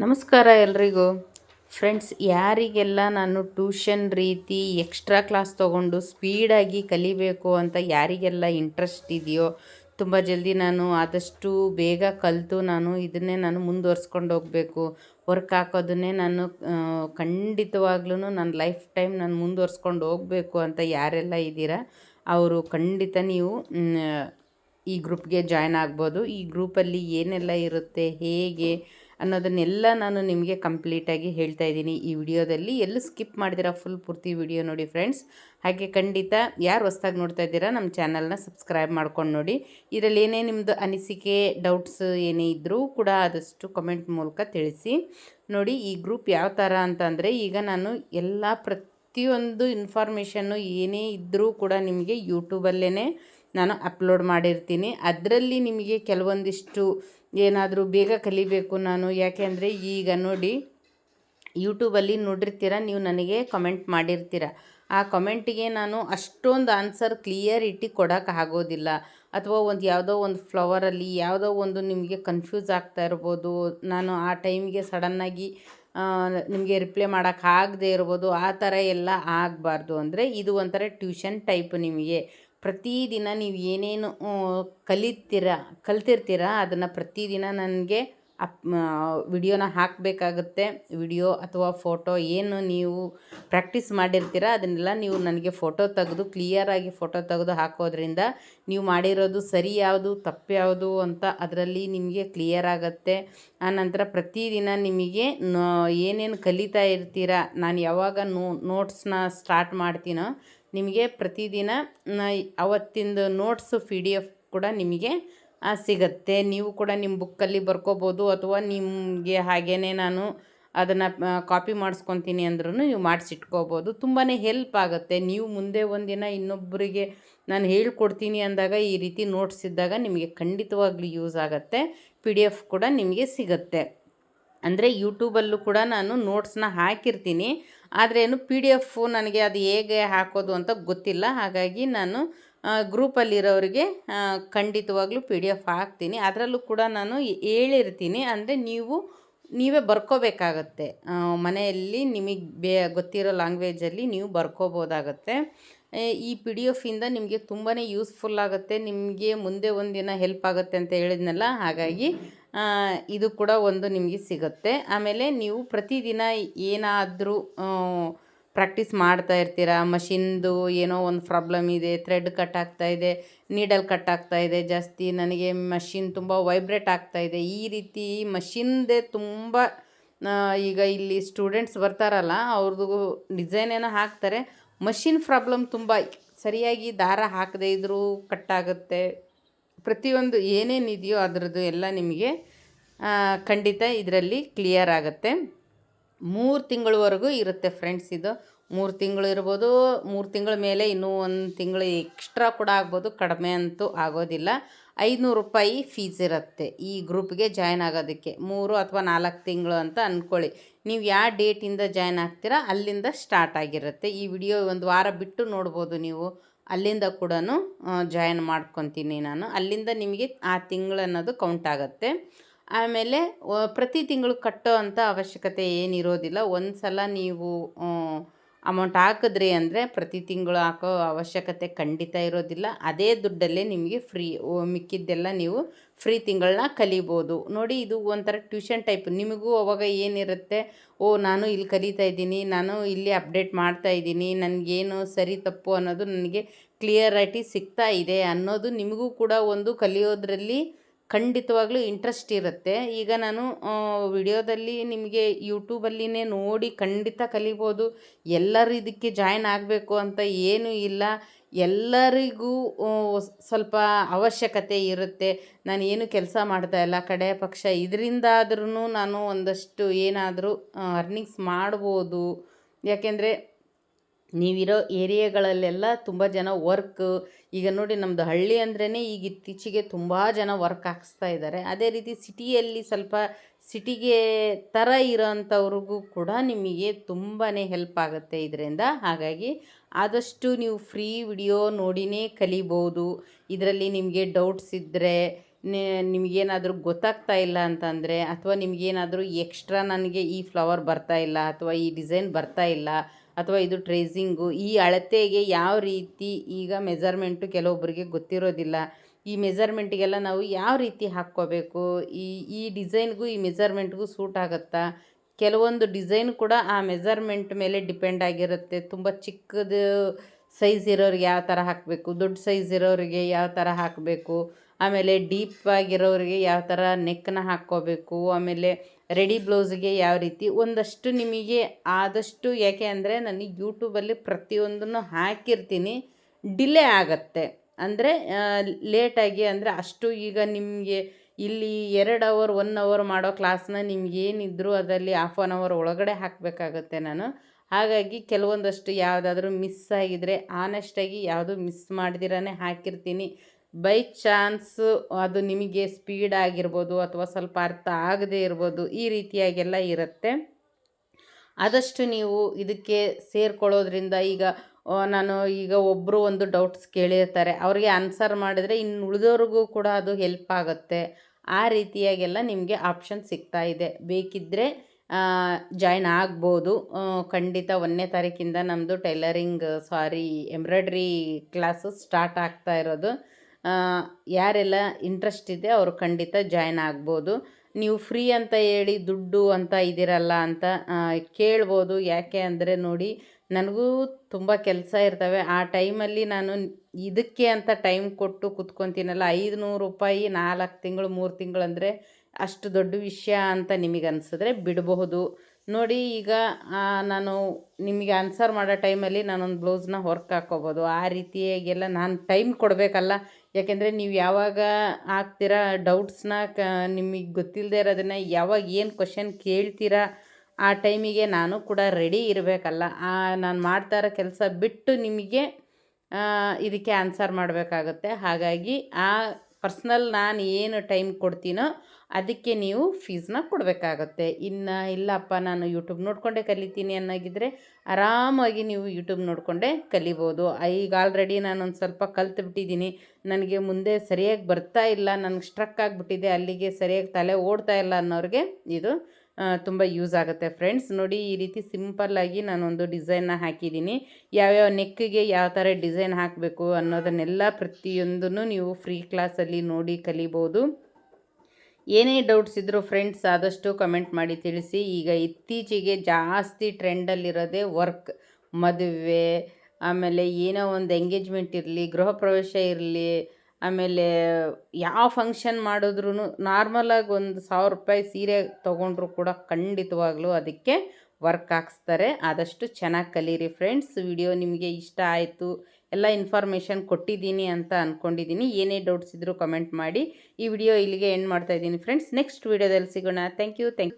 ನಮಸ್ಕಾರ ಎಲ್ರಿಗೂ. ಫ್ರೆಂಡ್ಸ್ ಯಾರಿಗೆಲ್ಲ ನಾನು ಟ್ಯೂಷನ್ ರೀತಿ ಎಕ್ಸ್ಟ್ರಾ ಕ್ಲಾಸ್ ತೊಗೊಂಡು ಸ್ಪೀಡಾಗಿ ಕಲಿಬೇಕು ಅಂತ ಯಾರಿಗೆಲ್ಲ ಇಂಟ್ರೆಸ್ಟ್ ಇದೆಯೋ, ತುಂಬ ಜಲ್ದಿ ನಾನು ಆದಷ್ಟು ಬೇಗ ಕಲಿತು ನಾನು ಇದನ್ನೇ ನಾನು ಮುಂದುವರ್ಸ್ಕೊಂಡು ಹೋಗಬೇಕು. ವರ್ಕ್ ಹಾಕೋದನ್ನೇ ನಾನು ಖಂಡಿತವಾಗ್ಲೂ ನನ್ನ ಲೈಫ್ ಟೈಮ್ ನಾನು ಮುಂದುವರ್ಸ್ಕೊಂಡು ಹೋಗಬೇಕು ಅಂತ ಯಾರೆಲ್ಲ ಇದ್ದೀರಾ, ಅವರು ಖಂಡಿತ ನೀವು ಈ ಗ್ರೂಪ್ಗೆ ಜಾಯ್ನ್ ಆಗ್ಬೋದು. ಈ ಗ್ರೂಪಲ್ಲಿ ಏನೆಲ್ಲ ಇರುತ್ತೆ, ಹೇಗೆ ಅನ್ನೋದನ್ನೆಲ್ಲ ನಾನು ನಿಮಗೆ ಕಂಪ್ಲೀಟಾಗಿ ಹೇಳ್ತಾ ಇದ್ದೀನಿ ಈ ವಿಡಿಯೋದಲ್ಲಿ. ಎಲ್ಲೂ ಸ್ಕಿಪ್ ಮಾಡಿದಿರ ಫುಲ್ ಪೂರ್ತಿ ವಿಡಿಯೋ ನೋಡಿ ಫ್ರೆಂಡ್ಸ್ ಹಾಗೆ ಖಂಡಿತ ಯಾರು ಹೊಸ್ದಾಗಿ ನೋಡ್ತಾ ಇದ್ದೀರಾ ನಮ್ಮ ಚಾನಲ್ನ ಸಬ್ಸ್ಕ್ರೈಬ್ ಮಾಡ್ಕೊಂಡು ನೋಡಿ. ಇದರಲ್ಲಿ ಏನೇ ನಿಮ್ಮದು ಅನಿಸಿಕೆ ಡೌಟ್ಸ್ ಏನೇ ಇದ್ದರೂ ಕೂಡ ಆದಷ್ಟು ಕಮೆಂಟ್ ಮೂಲಕ ತಿಳಿಸಿ. ನೋಡಿ, ಈ ಗ್ರೂಪ್ ಯಾವ ಥರ ಅಂತಂದರೆ ಈಗ ನಾನು ಎಲ್ಲ ಪ್ರತಿಯೊಂದು ಇನ್ಫಾರ್ಮೇಷನ್ನು ಏನೇ ಇದ್ದರೂ ಕೂಡ ನಿಮಗೆ ಯೂಟ್ಯೂಬಲ್ಲೇ ನಾನು ಅಪ್ಲೋಡ್ ಮಾಡಿರ್ತೀನಿ. ಅದರಲ್ಲಿ ನಿಮಗೆ ಕೆಲವೊಂದಿಷ್ಟು ಏನಾದರೂ ಬೇಗ ಕಲಿಬೇಕು ನಾನು. ಯಾಕೆ ಅಂದರೆ ಈಗ ನೋಡಿ ಯೂಟ್ಯೂಬಲ್ಲಿ ನೋಡಿರ್ತೀರ, ನೀವು ನನಗೆ ಕಮೆಂಟ್ ಮಾಡಿರ್ತೀರ. ಆ ಕಮೆಂಟಿಗೆ ನಾನು ಅಷ್ಟೊಂದು ಆನ್ಸರ್ ಕ್ಲಿಯರ್ ಇಟ್ಟು ಆಗೋದಿಲ್ಲ. ಅಥವಾ ಒಂದು ಯಾವುದೋ ಒಂದು ಫ್ಲವರಲ್ಲಿ ಯಾವುದೋ ಒಂದು ನಿಮಗೆ ಕನ್ಫ್ಯೂಸ್ ಆಗ್ತಾ ಇರ್ಬೋದು. ನಾನು ಆ ಟೈಮಿಗೆ ಸಡನ್ನಾಗಿ ನಿಮಗೆ ರಿಪ್ಲೈ ಮಾಡೋಕ್ಕಾಗದೇ ಇರ್ಬೋದು. ಆ ಥರ ಎಲ್ಲ ಆಗಬಾರ್ದು. ಅಂದರೆ ಇದು ಒಂಥರ ಟ್ಯೂಷನ್ ಟೈಪ್ ನಿಮಗೆ. ಪ್ರತಿದಿನ ನೀವು ಏನೇನು ಕಲಿತೀರ, ಕಲ್ತಿರ್ತೀರ, ಅದನ್ನು ಪ್ರತಿದಿನ ನನಗೆ ಅಪ್ ವಿಡಿಯೋನ ಹಾಕಬೇಕಾಗುತ್ತೆ. ವಿಡಿಯೋ ಅಥವಾ ಫೋಟೋ ಏನು ನೀವು ಪ್ರಾಕ್ಟೀಸ್ ಮಾಡಿರ್ತೀರ, ಅದನ್ನೆಲ್ಲ ನೀವು ನನಗೆ ಫೋಟೋ ತೆಗೆದು ಕ್ಲಿಯರಾಗಿ ಫೋಟೋ ತೆಗೆದು ಹಾಕೋದ್ರಿಂದ ನೀವು ಮಾಡಿರೋದು ಸರಿ ಯಾವುದು, ತಪ್ಪು ಯಾವುದು ಅಂತ ಅದರಲ್ಲಿ ನಿಮಗೆ ಕ್ಲಿಯರ್ ಆಗುತ್ತೆ. ಆನಂತರ ಪ್ರತಿದಿನ ನಿಮಗೆ ಏನೇನು ಕಲಿತಾ ಇರ್ತೀರ, ನಾನು ಯಾವಾಗ ನೋಟ್ಸ್ನ ಸ್ಟಾರ್ಟ್ ಮಾಡ್ತೀನೋ ನಿಮಗೆ ಪ್ರತಿದಿನ ಅವತ್ತಿಂದು ನೋಟ್ಸು ಪಿ ಡಿ ಎಫ್ ಕೂಡ ನಿಮಗೆ ಸಿಗತ್ತೆ. ನೀವು ಕೂಡ ನಿಮ್ಮ ಬುಕ್ಕಲ್ಲಿ ಬರ್ಕೋಬೋದು ಅಥವಾ ನಿಮಗೆ ಹಾಗೇ ನಾನು ಅದನ್ನು ಕಾಪಿ ಮಾಡಿಸ್ಕೊತೀನಿ ಅಂದ್ರೂ ನೀವು ಮಾಡಿಸಿಟ್ಕೋಬೋದು. ತುಂಬಾ ಹೆಲ್ಪ್ ಆಗುತ್ತೆ. ನೀವು ಮುಂದೆ ಒಂದಿನ ಇನ್ನೊಬ್ಬರಿಗೆ ನಾನು ಹೇಳ್ಕೊಡ್ತೀನಿ ಅಂದಾಗ ಈ ರೀತಿ ನೋಟ್ಸ್ ಇದ್ದಾಗ ನಿಮಗೆ ಖಂಡಿತವಾಗ್ಲೂ ಯೂಸ್ ಆಗುತ್ತೆ. ಪಿ ಡಿ ಎಫ್ ಕೂಡ ನಿಮಗೆ ಸಿಗುತ್ತೆ. ಅಂದರೆ ಯೂಟ್ಯೂಬಲ್ಲೂ ಕೂಡ ನಾನು ನೋಟ್ಸ್ನ ಹಾಕಿರ್ತೀನಿ. ಆದರೆ ಏನು ಪಿ ಡಿ ಎಫು ನನಗೆ ಅದು ಹೇಗೆ ಹಾಕೋದು ಅಂತ ಗೊತ್ತಿಲ್ಲ. ಹಾಗಾಗಿ ನಾನು ಗ್ರೂಪಲ್ಲಿರೋರಿಗೆ ಖಂಡಿತವಾಗ್ಲೂ ಪಿ ಡಿ ಎಫ್ ಹಾಕ್ತೀನಿ. ಅದರಲ್ಲೂ ಕೂಡ ನಾನು ಹೇಳಿರ್ತೀನಿ. ಅಂದರೆ ನೀವು, ನೀವೇ ಬರ್ಕೋಬೇಕಾಗತ್ತೆ. ಮನೆಯಲ್ಲಿ ನಿಮಗೆ ಬೇ, ಗೊತ್ತಿರೋ ಲ್ಯಾಂಗ್ವೇಜಲ್ಲಿ ನೀವು ಬರ್ಕೋಬೋದಾಗತ್ತೆ. ಈ ಪಿ ಡಿ ಎಫಿಂದ ನಿಮಗೆ ತುಂಬಾ ಯೂಸ್ಫುಲ್ ಆಗುತ್ತೆ, ನಿಮಗೆ ಮುಂದೆ ಒಂದಿನ ಹೆಲ್ಪ್ ಆಗುತ್ತೆ ಅಂತ ಹೇಳಿದ್ನಲ್ಲ, ಹಾಗಾಗಿ ಇದು ಕೂಡ ಒಂದು ನಿಮಗೆ ಸಿಗುತ್ತೆ. ಆಮೇಲೆ ನೀವು ಪ್ರತಿದಿನ ಏನಾದರೂ ಪ್ರಾಕ್ಟೀಸ್ ಮಾಡ್ತಾ ಇರ್ತೀರಾ? ಮಷಿನ್ದು ಏನೋ ಒಂದು ಪ್ರಾಬ್ಲಮ್ ಇದೆ, ಥ್ರೆಡ್ ಕಟ್ ಆಗ್ತಾ ಇದೆ, ನೀಡಲ್ ಕಟ್ ಆಗ್ತಾ ಇದೆ, ಜಾಸ್ತಿ ನನಗೆ ಮಷಿನ್ ತುಂಬ ವೈಬ್ರೇಟ್ ಆಗ್ತಾ ಇದೆ, ಈ ರೀತಿ ಮಷಿನ್ದೇ ತುಂಬ ಈಗ ಇಲ್ಲಿ ಸ್ಟೂಡೆಂಟ್ಸ್ ಬರ್ತಾರಲ್ಲ ಅವ್ರದ್ದು ಡಿಸೈನ್ ಏನೋ ಹಾಕ್ತಾರೆ ಮಷಿನ್ ಪ್ರಾಬ್ಲಮ್ ತುಂಬ ಸರಿಯಾಗಿ ದಾರ ಹಾಕದೇ ಇದ್ದರೂ ಕಟ್ಟಾಗುತ್ತೆ. ಪ್ರತಿಯೊಂದು ಏನೇನಿದೆಯೋ ಅದರದ್ದು ಎಲ್ಲ ನಿಮಗೆ ಖಂಡಿತ ಇದರಲ್ಲಿ ಕ್ಲಿಯರ್ ಆಗುತ್ತೆ. ಮೂರು ತಿಂಗಳವರೆಗೂ ಇರುತ್ತೆ ಫ್ರೆಂಡ್ಸ್ ಇದು. ಮೂರು ತಿಂಗಳು ಇರ್ಬೋದು, ಮೂರು ತಿಂಗಳ ಮೇಲೆ ಇನ್ನೂ ಒಂದು ತಿಂಗಳು ಎಕ್ಸ್ಟ್ರಾ ಕೂಡ ಆಗ್ಬೋದು, ಕಡಿಮೆ ಅಂತೂ ಆಗೋದಿಲ್ಲ. ಐದುನೂರು ರೂಪಾಯಿ ಫೀಸ್ ಇರುತ್ತೆ ಈ ಗ್ರೂಪ್ಗೆ ಜಾಯ್ನ್ ಆಗೋದಕ್ಕೆ. ಮೂರು ಅಥವಾ ನಾಲ್ಕು ತಿಂಗಳು ಅಂತ ಅಂದ್ಕೊಳ್ಳಿ ನೀವು ಯಾವ ಡೇಟಿಂದ ಜಾಯ್ನ್ ಆಗ್ತೀರಾ, ಅಲ್ಲಿಂದ ಸ್ಟಾರ್ಟ್ ಆಗಿರುತ್ತೆ. ಈ ವಿಡಿಯೋ ಒಂದು ವಾರ ಬಿಟ್ಟು ನೋಡ್ಬೋದು ನೀವು. ಅಲ್ಲಿಂದ ಕೂಡ ಜಾಯ್ನ್ ಮಾಡ್ಕೊತೀನಿ ನಾನು. ಅಲ್ಲಿಂದ ನಿಮಗೆ ಆ ತಿಂಗಳು ಅನ್ನೋದು ಕೌಂಟ್ ಆಗುತ್ತೆ. ಆಮೇಲೆ ಪ್ರತಿ ತಿಂಗಳು ಕಟ್ಟೋ ಅಂಥ ಅವಶ್ಯಕತೆ ಏನಿರೋದಿಲ್ಲ. ಒಂದು ಸಲ ನೀವು ಅಮೌಂಟ್ ಹಾಕಿದ್ರಿ ಅಂದರೆ ಪ್ರತಿ ತಿಂಗಳು ಹಾಕೋ ಅವಶ್ಯಕತೆ ಖಂಡಿತ ಇರೋದಿಲ್ಲ. ಅದೇ ದುಡ್ಡಲ್ಲೇ ನಿಮಗೆ ಫ್ರೀ ಮಿಕ್ಕಿದ್ದೆಲ್ಲ ನೀವು ಫ್ರೀ ತಿಂಗಳನ್ನ ಕಲಿಬೋದು. ನೋಡಿ, ಇದು ಒಂಥರ ಟ್ಯೂಷನ್ ಟೈಪ್ ನಿಮಗೂ ಅವಾಗ ಏನಿರುತ್ತೆ? ಓ, ನಾನು ಇಲ್ಲಿ ಕಲಿತಾ ಇದ್ದೀನಿ, ನಾನು ಇಲ್ಲಿ ಅಪ್ಡೇಟ್ ಮಾಡ್ತಾ ಇದ್ದೀನಿ, ನನಗೇನು ಸರಿ ತಪ್ಪು ಅನ್ನೋದು ನನಗೆ ಕ್ಲಿಯರಿಟಿ ಸಿಗ್ತಾ ಇದೆ ಅನ್ನೋದು ನಿಮಗೂ ಕೂಡ ಒಂದು ಕಲಿಯೋದ್ರಲ್ಲಿ ಖಂಡಿತವಾಗ್ಲೂ ಇಂಟ್ರೆಸ್ಟ್ ಇರುತ್ತೆ. ಈಗ ನಾನು ವಿಡಿಯೋದಲ್ಲಿ ನಿಮಗೆ ಯೂಟ್ಯೂಬಲ್ಲಿನೇ ನೋಡಿ ಖಂಡಿತ ಕಲಿಬೋದು. ಎಲ್ಲರೂ ಇದಕ್ಕೆ ಜಾಯ್ನ್ ಆಗಬೇಕು ಅಂತ ಏನೂ ಇಲ್ಲ. ಎಲ್ಲರಿಗೂ ಸ್ವಲ್ಪ ಅವಶ್ಯಕತೆ ಇರುತ್ತೆ. ನಾನು ಏನು ಕೆಲಸ ಮಾಡ್ತಾ ಇಲ್ಲ. ಕಡೆ ಪಕ್ಷ ಇದರಿಂದಾದ್ರೂ ನಾನು ಒಂದಷ್ಟು ಏನಾದರೂ ಅರ್ನಿಂಗ್ಸ್ ಮಾಡ್ಬೋದು. ಯಾಕೆಂದರೆ ನೀವಿರೋ ಏರಿಯಾಗಳಲ್ಲೆಲ್ಲ ತುಂಬ ಜನ ವರ್ಕ್ ಈಗ ನೋಡಿ ನಮ್ಮದು ಹಳ್ಳಿ ಅಂದ್ರೇ ಈಗ ಇತ್ತೀಚೆಗೆ ತುಂಬ ಜನ ವರ್ಕ್ ಹಾಕಿಸ್ತಾ ಇದ್ದಾರೆ ಅದೇ ರೀತಿ ಸಿಟಿಯಲ್ಲಿ ಸ್ವಲ್ಪ ಸಿಟಿಗೆ ಥರ ಇರೋಂಥವ್ರಿಗೂ ಕೂಡ ನಿಮಗೆ ತುಂಬಾ ಹೆಲ್ಪ್ ಆಗುತ್ತೆ ಇದರಿಂದ. ಹಾಗಾಗಿ ಆದಷ್ಟು ನೀವು ಫ್ರೀ ವಿಡಿಯೋ ನೋಡಿನೇ ಕಲಿಬೋದು. ಇದರಲ್ಲಿ ನಿಮಗೆ ಡೌಟ್ಸ್ ಇದ್ದರೆ ನಿಮಗೇನಾದರೂ ಗೊತ್ತಾಗ್ತಾ ಇಲ್ಲ ಅಂತಂದರೆ, ಅಥವಾ ನಿಮಗೇನಾದರೂ ಎಕ್ಸ್ಟ್ರಾ ನನಗೆ ಈ ಫ್ಲವರ್ ಬರ್ತಾ ಇಲ್ಲ, ಅಥವಾ ಈ ಡಿಸೈನ್ ಬರ್ತಾ ಇಲ್ಲ ಅಥವಾ ಇದು ಟ್ರೇಸಿಂಗು, ಈ ಅಳತೆಗೆ ಯಾವ ರೀತಿ ಈಗ ಮೆಜರ್ಮೆಂಟು ಕೆಲವೊಬ್ಬರಿಗೆ ಗೊತ್ತಿರೋದಿಲ್ಲ. ಈ ಮೆಜರ್ಮೆಂಟಿಗೆಲ್ಲ ನಾವು ಯಾವ ರೀತಿ ಹಾಕ್ಕೋಬೇಕು? ಈ ಈ ಡಿಸೈನ್ಗೂ ಈ ಮೆಜರ್ಮೆಂಟ್ಗೂ ಸೂಟ್ ಆಗುತ್ತಾ? ಕೆಲವೊಂದು ಡಿಸೈನ್ ಕೂಡ ಆ ಮೆಜರ್ಮೆಂಟ್ ಮೇಲೆ ಡಿಪೆಂಡ್ ಆಗಿರುತ್ತೆ. ತುಂಬ ಚಿಕ್ಕದು ಸೈಜ್ ಇರೋರಿಗೆ ಯಾವ ಥರ ಹಾಕಬೇಕು, ದೊಡ್ಡ ಸೈಜ್ ಇರೋರಿಗೆ ಯಾವ ಥರ ಹಾಕಬೇಕು, ಆಮೇಲೆ ಡೀಪ್ ಆಗಿರೋರಿಗೆ ಯಾವ ಥರ ನೆಕ್ನ ಹಾಕ್ಕೋಬೇಕು, ಆಮೇಲೆ ರೆಡಿ ಬ್ಲೌಸ್ಗೆ ಯಾವ ರೀತಿ, ಒಂದಷ್ಟು ನಿಮಗೆ ಆದಷ್ಟು, ಯಾಕೆ ಅಂದರೆ ನನಗೆ ಯೂಟ್ಯೂಬಲ್ಲಿ ಪ್ರತಿಯೊಂದನ್ನು ಹಾಕಿರ್ತೀನಿ, ಡಿಲೇ ಆಗತ್ತೆ. ಅಂದರೆ ಲೇಟಾಗಿ ಅಂದರೆ ಅಷ್ಟು ಈಗ ನಿಮಗೆ ಇಲ್ಲಿ ಎರಡು ಅವರ್, ಒನ್ ಅವರ್ ಮಾಡೋ ಕ್ಲಾಸ್ನ ನಿಮ್ಗೇನಿದ್ರು ಅದರಲ್ಲಿ ಹಾಫ್ ಆನ್ ಅವರ್ ಒಳಗಡೆ ಹಾಕಬೇಕಾಗತ್ತೆ ನಾನು. ಹಾಗಾಗಿ ಕೆಲವೊಂದಷ್ಟು ಯಾವುದಾದ್ರೂ ಮಿಸ್ ಆಗಿದರೆ ಆನೆಸ್ಟಾಗಿ ಯಾವುದು ಮಿಸ್ ಮಾಡ್ದಿರೇ ಹಾಕಿರ್ತೀನಿ. ಬೈ ಚಾನ್ಸು ಅದು ನಿಮಗೆ ಸ್ಪೀಡ್ ಆಗಿರ್ಬೋದು ಅಥವಾ ಸ್ವಲ್ಪ ಅರ್ಥ ಆಗದೇ ಇರ್ಬೋದು ಈ ರೀತಿಯಾಗೆಲ್ಲ ಇರುತ್ತೆ. ಆದಷ್ಟು ನೀವು ಇದಕ್ಕೆ ಸೇರ್ಕೊಳ್ಳೋದ್ರಿಂದ ಈಗ ನಾನು ಈಗ ಒಬ್ಬರು ಒಂದು ಡೌಟ್ಸ್ ಕೇಳಿರ್ತಾರೆ. ಅವರಿಗೆ ಆನ್ಸರ್ ಮಾಡಿದರೆ ಇನ್ನು ಉಳಿದವ್ರಿಗೂ ಕೂಡ ಅದು ಹೆಲ್ಪ್ ಆಗುತ್ತೆ. ಆ ರೀತಿಯಾಗೆಲ್ಲ ನಿಮಗೆ ಆಪ್ಷನ್ ಸಿಗ್ತಾ ಇದೆ. ಬೇಕಿದ್ದರೆ ಜಾಯ್ನ್ ಆಗ್ಬೋದು. ಖಂಡಿತ ಒಂದನೇ ತಾರೀಕಿಂದ ನಮ್ಮದು tailoring sari embroidery class start ಆಗ್ತಾ ಇರೋದು. ಯಾರೆಲ್ಲ ಇಂಟ್ರೆಸ್ಟ್ ಇದೆ ಅವರು ಖಂಡಿತ ಜಾಯ್ನ್ ಆಗ್ಬೋದು. ನೀವು ಫ್ರೀ ಅಂತ ಹೇಳಿ ದುಡ್ಡು ಅಂತ ಇದ್ದೀರಲ್ಲ ಅಂತ ಕೇಳ್ಬೋದು. ಯಾಕೆ ಅಂದರೆ ನೋಡಿ ನನಗೂ ತುಂಬ ಕೆಲಸ ಇರ್ತವೆ. ಆ ಟೈಮಲ್ಲಿ ನಾನು ಇದಕ್ಕೆ ಅಂತ ಟೈಮ್ ಕೊಟ್ಟು ಕುತ್ಕೊತೀನಲ್ಲ, ಐದುನೂರು ರೂಪಾಯಿ ನಾಲ್ಕು ತಿಂಗಳು, ಮೂರು ತಿಂಗಳು ಅಂದರೆ ಅಷ್ಟು ದೊಡ್ಡ ವಿಷಯ ಅಂತ ನಿಮಗೆ ಅನಿಸಿದ್ರೆ ಬಿಡಬಹುದು. ನೋಡಿ ಈಗ ನಾನು ನಿಮಗೆ ಆನ್ಸರ್ ಮಾಡೋ ಟೈಮಲ್ಲಿ ನಾನೊಂದು ಬ್ಲೌಸ್ನ ಹೊರ್ಕ್ ಹಾಕೋಬೋದು. ಆ ರೀತಿಯಾಗೆಲ್ಲ ನಾನು ಟೈಮ್ ಕೊಡಬೇಕಲ್ಲ. ಯಾಕೆಂದರೆ ನೀವು ಯಾವಾಗ ಹಾಕ್ತೀರಾ ಡೌಟ್ಸ್ನ ಕ, ನಿಮಗೆ ಗೊತ್ತಿಲ್ಲದೆ ಇರೋದನ್ನು ಯಾವಾಗ ಏನು ಕ್ವಶನ್ ಕೇಳ್ತೀರಾ ಆ ಟೈಮಿಗೆ ನಾನು ಕೂಡ ರೆಡಿ ಇರಬೇಕಲ್ಲ. ನಾನು ಮಾಡ್ತಾ ಇರೋ ಕೆಲಸ ಬಿಟ್ಟು ನಿಮಗೆ ಇದಕ್ಕೆ ಆನ್ಸರ್ ಮಾಡಬೇಕಾಗುತ್ತೆ. ಹಾಗಾಗಿ ಆ ಪರ್ಸ್ನಲ್ ನಾನು ಏನು ಟೈಮ್ ಕೊಡ್ತೀನೋ ಅದಕ್ಕೆ ನೀವು ಫೀಸ್ನ ಕೊಡಬೇಕಾಗತ್ತೆ. ಇನ್ನು ಇಲ್ಲಪ್ಪ, ನಾನು ಯೂಟ್ಯೂಬ್ ನೋಡಿಕೊಂಡೇ ಕಲಿತೀನಿ ಅನ್ನೋಗಿದ್ರೆ ಆರಾಮಾಗಿ ನೀವು ಯೂಟ್ಯೂಬ್ ನೋಡಿಕೊಂಡೇ ಕಲಿಬೋದು. ಈಗ ಆಲ್ರೆಡಿ ನಾನೊಂದು ಸ್ವಲ್ಪ ಕಲ್ತು ನನಗೆ ಮುಂದೆ ಸರಿಯಾಗಿ ಬರ್ತಾ ಇಲ್ಲ. ನನಗೆ ಸ್ಟ್ರಕ್ ಆಗಿಬಿಟ್ಟಿದೆ. ಅಲ್ಲಿಗೆ ಸರಿಯಾಗಿ ತಲೆ ಓಡ್ತಾ ಇಲ್ಲ ಅನ್ನೋರಿಗೆ ಇದು ತುಂಬ ಯೂಸ್ ಆಗುತ್ತೆ ಫ್ರೆಂಡ್ಸ್. ನೋಡಿ, ಈ ರೀತಿ ಸಿಂಪಲ್ಲಾಗಿ ನಾನೊಂದು ಡಿಸೈನ್ನ ಹಾಕಿದ್ದೀನಿ. ಯಾವ್ಯಾವ ನೆಕ್ಕಿಗೆ ಯಾವ ಥರ ಡಿಸೈನ್ ಹಾಕಬೇಕು ಅನ್ನೋದನ್ನೆಲ್ಲ ಪ್ರತಿಯೊಂದನ್ನು ನೀವು ಫ್ರೀ ಕ್ಲಾಸಲ್ಲಿ ನೋಡಿ ಕಲಿಬೋದು. ಏನೇ ಡೌಟ್ಸ್ ಇದ್ದರೂ ಫ್ರೆಂಡ್ಸ್, ಆದಷ್ಟು ಕಮೆಂಟ್ ಮಾಡಿ ತಿಳಿಸಿ. ಈಗ ಇತ್ತೀಚೆಗೆ ಜಾಸ್ತಿ ಟ್ರೆಂಡಲ್ಲಿರೋದೇ ವರ್ಕ್ ಮದುವೆ, ಆಮೇಲೆ ಏನೋ ಒಂದು ಎಂಗೇಜ್ಮೆಂಟ್ ಇರಲಿ, ಗೃಹ ಪ್ರವೇಶ ಇರಲಿ ಆಮೇಲೆ ಯಾವ ಫಂಕ್ಷನ್ ಮಾಡಿದ್ರೂ ನಾರ್ಮಲಾಗಿ ಒಂದು ಸಾವಿರ ರೂಪಾಯಿ ಸೀರೆ ತೊಗೊಂಡ್ರು ಕೂಡ ಖಂಡಿತವಾಗ್ಲೂ ಅದಕ್ಕೆ ವರ್ಕ್ ಹಾಕ್ಸ್ತಾರೆ. ಆದಷ್ಟು ಚೆನ್ನಾಗಿ ಕಲೀರಿ ಫ್ರೆಂಡ್ಸ್ ವಿಡಿಯೋ ನಿಮಗೆ ಇಷ್ಟ ಆಯಿತು, ಎಲ್ಲ ಇನ್ಫಾರ್ಮೇಷನ್ ಕೊಟ್ಟಿದ್ದೀನಿ ಅಂತ ಅಂದ್ಕೊಂಡಿದ್ದೀನಿ ಏನೇ ಡೌಟ್ಸ್ ಇದ್ದರೂ ಕಮೆಂಟ್ ಮಾಡಿ. ಈ ವಿಡಿಯೋ ಇಲ್ಲಿಗೆ ಎಂಡ್ ಮಾಡ್ತಾ ಇದ್ದೀನಿ ಫ್ರೆಂಡ್ಸ್ ನೆಕ್ಸ್ಟ್ ವಿಡಿಯೋದಲ್ಲಿ ಸಿಗೋಣ. Thank you thank